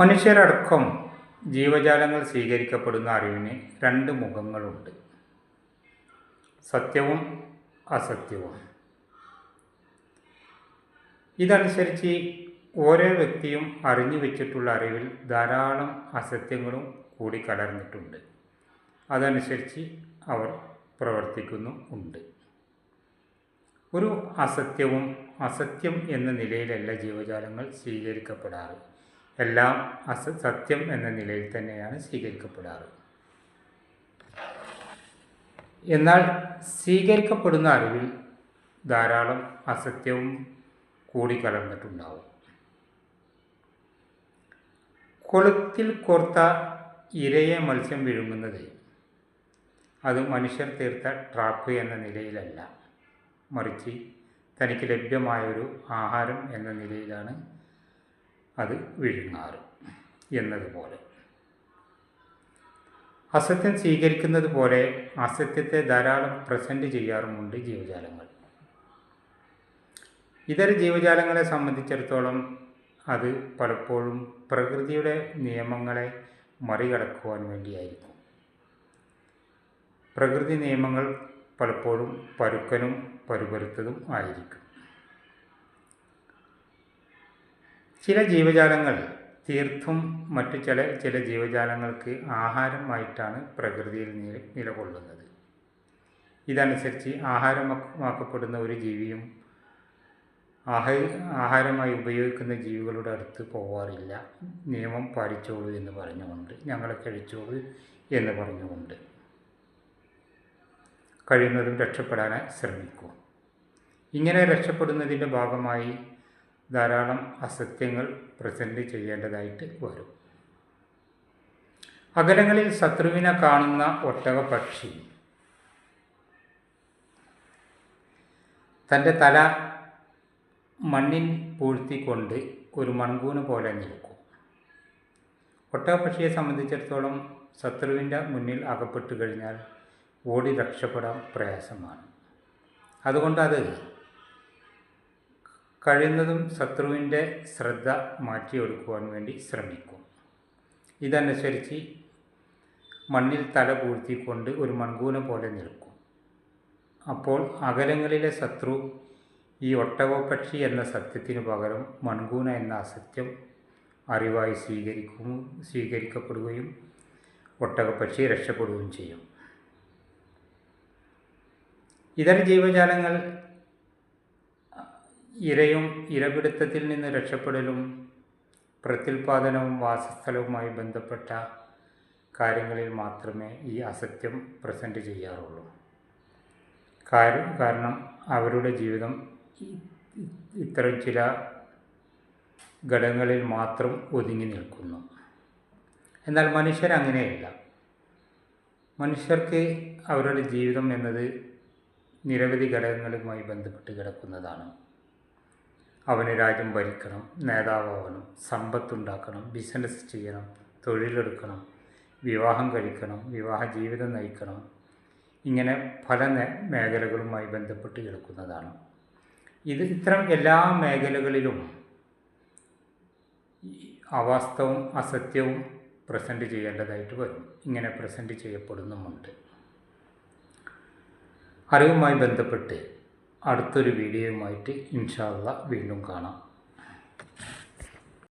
മനുഷ്യരടക്കം ജീവജാലങ്ങൾ സ്വീകരിക്കപ്പെടുന്ന അറിവിന് രണ്ട് മുഖങ്ങളുണ്ട്. സത്യവും അസത്യവും. ഇതനുസരിച്ച് ഓരോ വ്യക്തിയും അറിഞ്ഞു വെച്ചിട്ടുള്ള അറിവിൽ ധാരാളം അസത്യങ്ങളും കൂടി കലർന്നിട്ടുണ്ട്. അതനുസരിച്ച് അവർ പ്രവർത്തിക്കുന്നു ഉണ്ട്. ഒരു അസത്യവും അസത്യം എന്ന നിലയിലല്ല ജീവജാലങ്ങൾ സ്വീകരിക്കപ്പെടാറ്. എല്ലാം അസ സത്യം എന്ന നിലയിൽ തന്നെയാണ് സ്വീകരിക്കപ്പെടാറ്. എന്നാൽ സ്വീകരിക്കപ്പെടുന്ന അറിവിൽ ധാരാളം അസത്യവും കൂടി കലർന്നിട്ടുണ്ടാവും കൊളുത്തിൽ കോർത്ത ഇരയെ മത്സ്യം വിഴുങ്ങുന്നത് അത് മനുഷ്യർ തീർത്ത ട്രാപ്പ് എന്ന നിലയിലല്ല. മറിച്ച് തനിക്ക് ലഭ്യമായൊരു ആഹാരം എന്ന നിലയിലാണ് അത് വിഴുങ്ങാറ് എന്നതുപോലെ. അസത്യം സ്വീകരിക്കുന്നത് പോലെ അസത്യത്തെ ധാരാളം പ്രസന്റ് ചെയ്യാറുമുണ്ട് ജീവജാലങ്ങൾ. ഇതര ജീവജാലങ്ങളെ സംബന്ധിച്ചിടത്തോളം അത് പലപ്പോഴും പ്രകൃതിയുടെ നിയമങ്ങളെ മറികടക്കുവാൻ വേണ്ടിയായിരിക്കും. പ്രകൃതി നിയമങ്ങൾ പലപ്പോഴും പരുക്കനും പരുപരുത്തതും ആയിരിക്കും. ചില ജീവജാലങ്ങൾ തീർത്തും മറ്റു ചില ചില ജീവജാലങ്ങൾക്ക് ആഹാരമായിട്ടാണ് പ്രകൃതിയിൽ നിലകൊള്ളുന്നത്. ഇതനുസരിച്ച് ആഹാരമാക്കപ്പെടുന്ന ഒരു ജീവിയും ആഹാര ആഹാരമായി ഉപയോഗിക്കുന്ന ജീവികളുടെ അടുത്ത് പോവാറില്ല. നിയമം പാലിച്ചോളൂ എന്ന് പറഞ്ഞുകൊണ്ട് ഞങ്ങളെ കഴിച്ചോളൂ എന്ന് പറഞ്ഞുകൊണ്ട് കഴിയുന്നതും രക്ഷപ്പെടാനായി ശ്രമിക്കും. ഇങ്ങനെ രക്ഷപ്പെടുന്നതിന്റെ ഭാഗമായി ധാരാളം അസത്യങ്ങൾ പ്രസന്റ് ചെയ്യേണ്ടതായിട്ട് വരും. അകലങ്ങളിൽ ശത്രുവിനെ കാണുന്ന ഒട്ടക പക്ഷി തന്റെ തല മണ്ണിൻ പൂഴ്ത്തിക്കൊണ്ട് ഒരു മൺകൂന് പോലെ നിൽക്കും. ഒട്ടകപ്പക്ഷിയെ സംബന്ധിച്ചിടത്തോളം ശത്രുവിന്റെ മുന്നിൽ അകപ്പെട്ടു കഴിഞ്ഞാൽ ഓടി രക്ഷപ്പെടാൻ പ്രയാസമാണ്. അതുകൊണ്ട് അത് കഴിയുന്നതും ശത്രുവിന്റെ ശ്രദ്ധ മാറ്റിയെടുക്കുവാൻ വേണ്ടി ശ്രമിക്കും. ഇതനുസരിച്ച് മണ്ണിൽ തല പൂഴ്ത്തിക്കൊണ്ട് ഒരു മൺകൂന പോലെ നിൽക്കും. അപ്പോൾ അകലങ്ങളിലെ ശത്രു ഈ ഒട്ടകപ്പക്ഷി എന്ന സത്യത്തിനു പകരം മൺകൂന എന്ന അസത്യം അറിവായി സ്വീകരിക്കും സ്വീകരിക്കപ്പെടുകയും ഒട്ടകപ്പക്ഷി രക്ഷപ്പെടുകയും ചെയ്യും. ഇതര ജീവജാലങ്ങൾ ഇരയും ഇരപിടുത്തത്തിൽ നിന്ന് രക്ഷപ്പെടലും പ്രത്യുൽപാദനവും വാസസ്ഥലവുമായി ബന്ധപ്പെട്ട കാര്യങ്ങളിൽ മാത്രമേ ഈ അസത്യം പ്രസന്റ് ചെയ്യാറുള്ളൂ. കാരണം അവരുടെ ജീവിതം ഇത്തരം ചില ഘടകങ്ങളിൽ മാത്രം ഒതുങ്ങി നിൽക്കുന്നു. എന്നാൽ മനുഷ്യരങ്ങനെയല്ല മനുഷ്യർക്ക് അവരുടെ ജീവിതം എന്നത് നിരവധി ഘടകങ്ങളുമായി ബന്ധപ്പെട്ട് കിടക്കുന്നതാണ്. അവന് രാജ്യം ഭരിക്കണം നേതാവാകണം സമ്പത്തുണ്ടാക്കണം ബിസിനസ് ചെയ്യണം തൊഴിലെടുക്കണം വിവാഹം കഴിക്കണം വിവാഹ ജീവിതം നയിക്കണം. ഇങ്ങനെ പല മേഖലകളുമായി ബന്ധപ്പെട്ട് കിടക്കുന്നതാണ്. ഇത് ഇത്തരം എല്ലാ മേഖലകളിലും അവാസ്തവും അസത്യവും പ്രസന്റ് ചെയ്യേണ്ടതായിട്ട് വരും. ഇങ്ങനെ പ്രസന്റ് ചെയ്യപ്പെടുന്നുമുണ്ട്. അറിവുമായി ബന്ധപ്പെട്ട് അടുത്തൊരു വീഡിയോയുമായിട്ട് ഇൻഷാല്ല വീണ്ടും കാണാം.